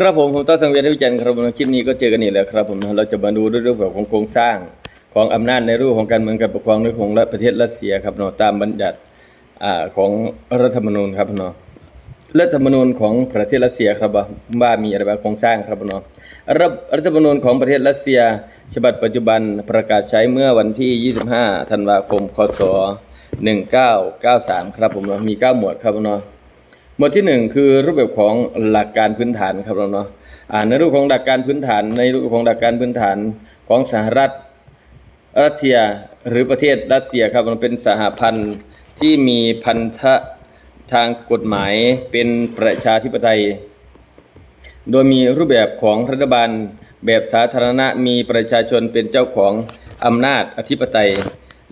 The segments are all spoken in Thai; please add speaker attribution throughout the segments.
Speaker 1: ครับผมผมต้นสังเวียนวิจัยครับผมคลิปนี้ก็เจอกันอีกแล้วครับผมเราจะมาดูเรื่องของโครงสร้างของอำนาจในรูปของการเมืองการปกครองในของประเทศรัสเซียครับเนาะตามบัญญัติอ่าของรัฐธรรมนูญครับเนาะรัฐธรรมนูญของประเทศรัสเซียครับว่ามีอะไรบ้างโครงสร้างครับเนาะรัฐธรรมนูญของประเทศรัสเซีย ฉบับปัจจุบันประกาศใช้เมื่อวันที่ 25 ธันวาคม คศ 1993 ครับผมเนาะมี 9 หมวดครับเนาะ หมวดที่หนึ่งคือรูปแบบของหลักการพื้นฐานครับเราเนาะอ่าในรูปของหลักการพื้นฐาน ในรูปของหลักการพื้นฐานของสหรัฐรัสเซียหรือประเทศรัสเซียครับมันเป็นสหพันธ์ที่มีพันธะทางกฎหมายเป็นประชาธิปไตย โดยมีรูปแบบของรัฐบาลแบบสาธารณะมีประชาชนเป็นเจ้าของอำนาจอธิปไตย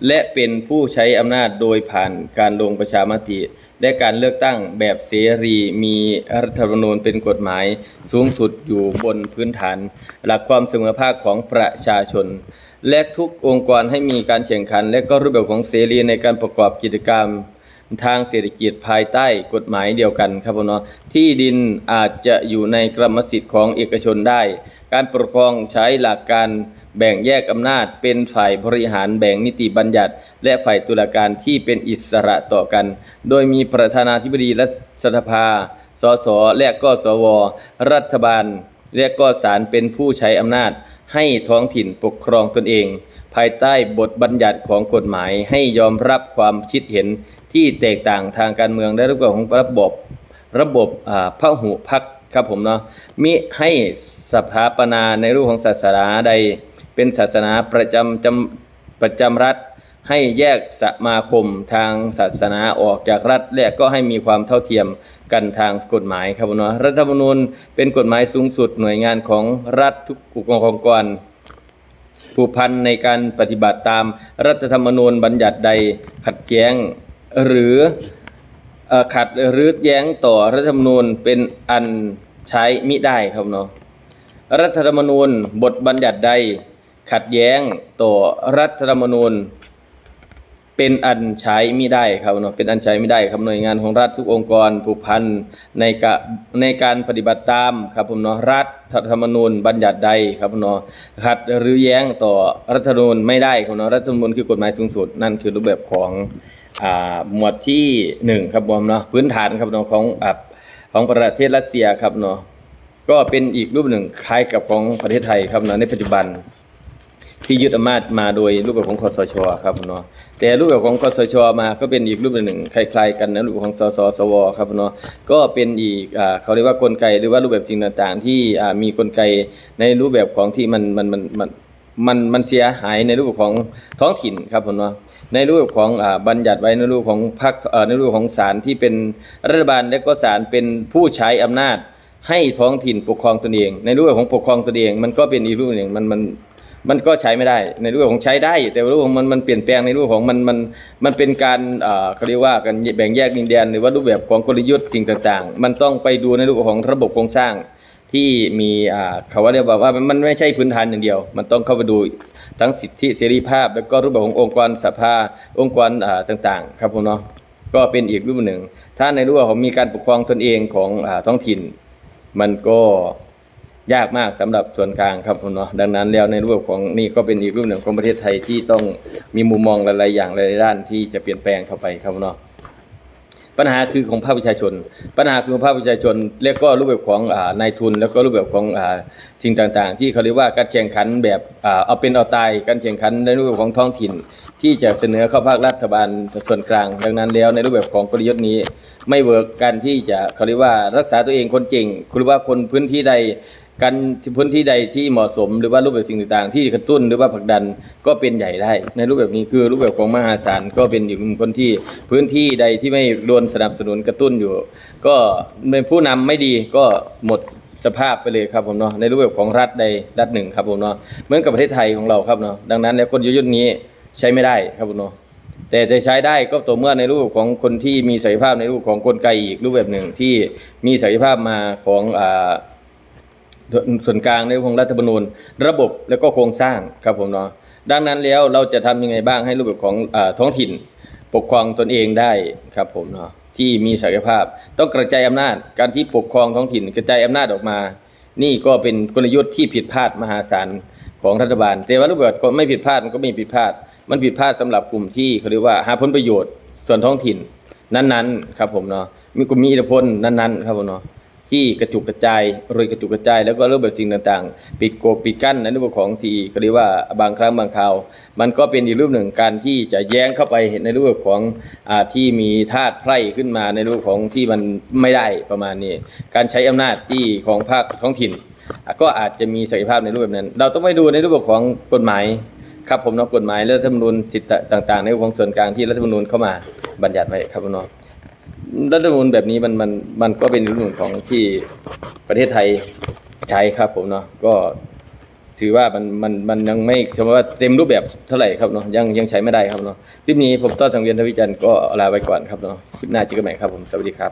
Speaker 1: และเป็นผู้ใช้อำนาจโดยผ่านการลงประชามติ และการเลือกตั้งแบบเสรีมีรัฐธรรมนูญเป็นกฎหมายสูงสุดอยู่บนพื้นฐาน หลักความเสมอภาคของประชาชน และทุกองค์กรให้มีการแข่งขัน และก็รูปแบบของเสรีในการประกอบกิจกรรมทางเศรษฐกิจภายใต้กฎหมายเดียวกันครับผมเนาะที่ดินอาจจะอยู่ในกรรมสิทธิ์ของเอกชนได้ การปกครองใช้หลักการ แบ่งแยกอำนาจเป็นฝ่ายบริหารแบ่งนิติบัญญัติ และฝ่ายตุลาการที่เป็นอิสระต่อกัน โดยมีประธานาธิบดีรัฐสภา สส และก็สว รัฐบาล และก็ศาลเป็นผู้ใช้อำนาจ ให้ท้องถิ่นปกครองตนเอง ภายใต้บทบัญญัติของกฎหมายให้ยอมรับความคิดเห็นที่แตกต่างทางการเมืองและรูปแบบของระบบระบบอ่าพหุพักครับผมเนาะมิให้สถาปนาในรูปของศาสนาใด เป็นศาสนาประจำจำประจำรัฐ ให้แยกสมาคมทางศาสนาออกจากรัฐและก็ให้มีความเท่าเทียมกันทางกฎหมายครับผมเนาะรัฐธรรมนูญเป็นกฎหมายสูงสุดหน่วยงานของรัฐทุกองค์กรผูกพันในการปฏิบัติตามรัฐธรรมนูญบัญญัติใดขัดแย้งหรือเอ่อขัดหรือแย้งต่อรัฐธรรมนูญเป็นอันใช้มิได้ครับเนาะรัฐธรรมนูญบทบัญญัติใด ขัดแย้งต่อรัฐธรรมนูญ เป็นอันใช้ไม่ได้ครับเนาะเป็นอันใช้ไม่ได้ครับหน่วยงานของรัฐทุกองค์กรผูกพันในกะในการปฏิบัติตามครับผมเนาะรัฐธรรมนูญบัญญัติใดครับผมเนาะขัดหรือแย้งต่อรัฐธรรมนูญไม่ได้ครับเนาะรัฐธรรมนูญคือกฎหมายสูงสุดนั่นคือรูปแบบของอ่าหมวดที่หนึ่งครับผมเนาะพื้นฐานครับเนาะของอ่าของประเทศรัสเซียครับเนาะก็เป็นอีกรูปหนึ่งคล้ายกับของประเทศไทยครับเนาะในปัจจุบัน ที่ยึดอำนาจมาโดยรูปแบบของคอสชครับเนาะแต่รูปแบบของคอสชมาก็เป็นอีกรูปแบบหนึ่งคล้ายๆกันนะรูปแบบของสสสวครับเนาะก็เป็นอีกอเขาเรียกว่ากลไกหรือว่ารูปแบบจริงต่างๆ ที่มีกลไกในรูปแบบของที่มันมันมันมันมันมันเสียหายในรูปของท้องถิ่นครับผมเนาะในรูปของอบัญญัติไว้ในรูปของพรรคในรูปของศาลที่เป็นรัฐบาลและก็ศาลเป็นผู้ใช้อำนาจให้ท้องถิ่นปกครองตนเอง ในรูปแบบของปกครองตนเอง มันก็เป็นอีกรูปหนึ่งมันมัน มันก็ใช้ไม่ได้ ในรูปของใช้ได้ แต่รูปของมันมันเปลี่ยนแปลงในรูปของมันมันมันเป็นการอ่าเขาเรียกว่ากันแบ่งแยกดินแดนหรือว่ารูปแบบของกลยุทธ์สิ่งต่างๆ มันต้องไปดูในรูปของระบบโครงสร้างที่มีอ่าเขาว่าเรียกว่าว่ามันไม่ใช่พื้นฐานอย่างเดียว มันต้องเข้าไปดูทั้งสิทธิเสรีภาพ แล้วก็รูปแบบขององค์กรสภาองค์กรอ่าต่างๆ ครับผมเนาะก็เป็นอีกรูปหนึ่ง ถ้าในรูปของมีการปกครองตนเองของอ่าท้องถิ่น มันก็ ยากมากสำหรับส่วนกลางครับผมเนาะดังนั้นแล้วในรูปของนี่ก็เป็นอีกรูปหนึ่งของประเทศไทยที่ต้องมีมุมมองหลายๆอย่างหลายด้านที่จะเปลี่ยนแปลงเข้าไปครับผมเนาะปัญหาคือของภาคประชาชน ปัญหาคือของภาคประชาชน แล้วก็รูปแบบของอานายทุน แล้วก็รูปแบบของอสิ่งต่างๆ ที่เขาเรียกว่าการแข่งขันแบบอเอาเป็นเอาตาย การแข่งขันในรูปแบบของท้องถิ่น ที่จะเสนอเข้าภาครัฐบาลส่วนกลาง ดังนั้นแล้วในรูปแบบของกลยุทธ์นี้ไม่เวิร์กกันที่จะเขาเรียกว่ารักษาตัวเองคนเก่งหรือว่าคนพื้นที่ใด กันพื้นที่ใดที่เหมาะสมหรือว่ารูปแบบสิ่งต่างๆ ที่กระตุ้นหรือว่าผลักดันก็เป็นใหญ่ได้ ในรูปแบบนี้คือรูปแบบของมหาศาลก็เป็นอีกหนึ่คนที่พื้นที่ใดที่ไม่โดนสนับสนุนกระตุ้นอยู่ ก็เป็นผู้นำไม่ดีก็หมดสภาพไปเลยครับผมเนาะในรูปแบบของรัฐใดรัฐหนึ่งครับผมเนาะเหมือนกับประเทศไทยของเราครับเนาะดังนั้นแล้วกลยุทธ์นี้ใช้ไม่ได้ครับผมเนาะแต่จะใช้ได้ก็ต่อเมื่อในรูปของคนที่มีศักยภาพในรูปของกลไกอีกรูปแบบหนึ่งที่มีศักยภาพมาของอ่า ส่วนกลางในเรื่องของรัฐธรรมนูญ ระบบแล้วก็โครงสร้างครับผมเนาะดังนั้นแล้วเราจะทำยังไงบ้างให้รูปแบบของอท้องถิ่น ปกครองตนเองได้ครับผมเนาะที่มีศักยภาพ ต้องกระจายอำนาจการที่ปกครองท้องถิ่น กระจายอำนาจออกมา นี่ก็เป็นกลยุทธ์ที่ผิดพลาดมหาศาลของรัฐบาล แต่ว่ารูปแบบไม่ผิดพลาดมันก็มีผิดพลาด มันผิดพลาดสำหรับกลุ่มที่เขาเรียกว่าหาผลประโยชน์ส่วนท้องถิ่นนั้นๆครับผมเนาะมีกลุ่มมีอิทธิพลนั้นๆครับผมเนาะ ที่กระจุกกระจายโรยกระจุกกระจาย แล้วก็รูปแบบสิ่งต่างๆ ปิดโกปิดกั้นในรูปของที่เขาเรียกว่าบางครั้งบางคราว มันก็เป็นอีกรูปหนึ่งการที่จะแย้งเข้าไปในรูปแบบของอที่มีธาตุไพร่ขึ้นมาในรูปของที่มันไม่ได้ประมาณนี้ การใช้อำนาจที่ของภาคท้องถิ่น ก็อาจจะมีศักยภาพในรูปแบบนั้น เราต้องไปดูในรูปแบบของกฎหมายครับผมเนาะกฎหมายและรัฐธรรมนูญสิทธิต่างๆ ในของส่วนกลางที่รัฐธรรมนูญเข้ามาบัญญัติไว้ครับผมเนาะ รัฐธรรมนูญแบบนี้มันมันมันก็เป็นรุ่นของที่ประเทศไทยใช้ครับผมเนาะก็ถือว่ามันมันมันยังไม่คำว่าเต็มรูปแบบเท่าไหร่ครับเนาะยังยังใช้ไม่ได้ครับเนาะคลิปนี้ผมต้อนสังเวียนทวิจันทร์ก็ลาไปก่อนครับเนาะคลิปหน้าเจอกันใหม่ครับผมสวัสดีครับ